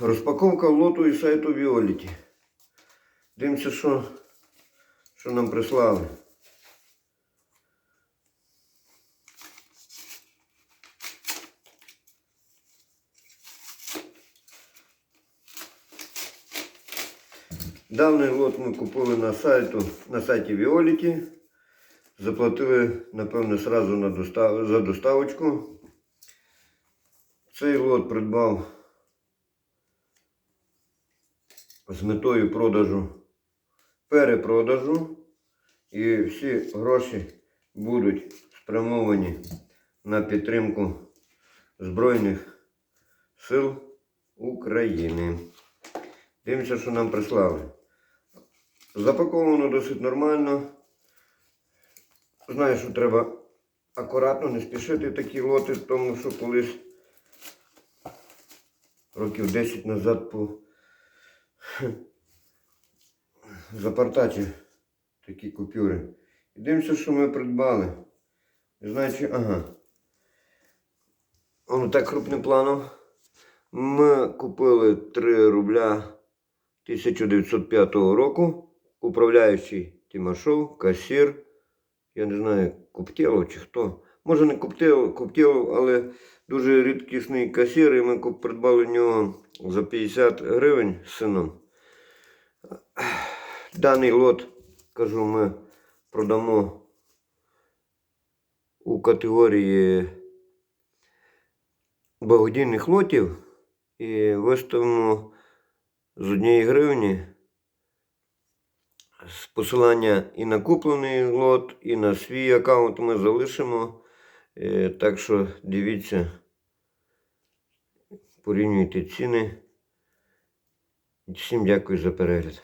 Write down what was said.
Розпаковка лоту і сайту Віоліті. Дивимося, що, що нам прислали. Даний лот ми купили на, сайту, на сайті Віоліті. Заплатили, напевно, сразу на достав... за доставочку. Цей лот придбав з метою продажу, перепродажу. І всі гроші будуть спрямовані на підтримку Збройних сил України. Дивимося, що нам прислали. Запаковано досить нормально. Знаю, що треба акуратно не спішити такі лоти, тому що колись років 10 назад по запартачі такі купюри. І дивимося, що ми придбали. Чи... Ага. Воно так крупним планом. Ми купили 3 рубля 1905 року. Управляючий Тимашов, касір. Я не знаю, Коптєлов чи хто. Може не Коптєлов, але дуже рідкісний касір, і ми придбали в нього за 50 гривень з сином. Даний лот, кажу, ми продамо у категорії благодійних лотів і виставимо з однієї гривні з посилання і на куплений лот, і на свій аккаунт ми залишимо. Е, Так що дивіться, порівнюйте ціни. Всім дякую за перегляд.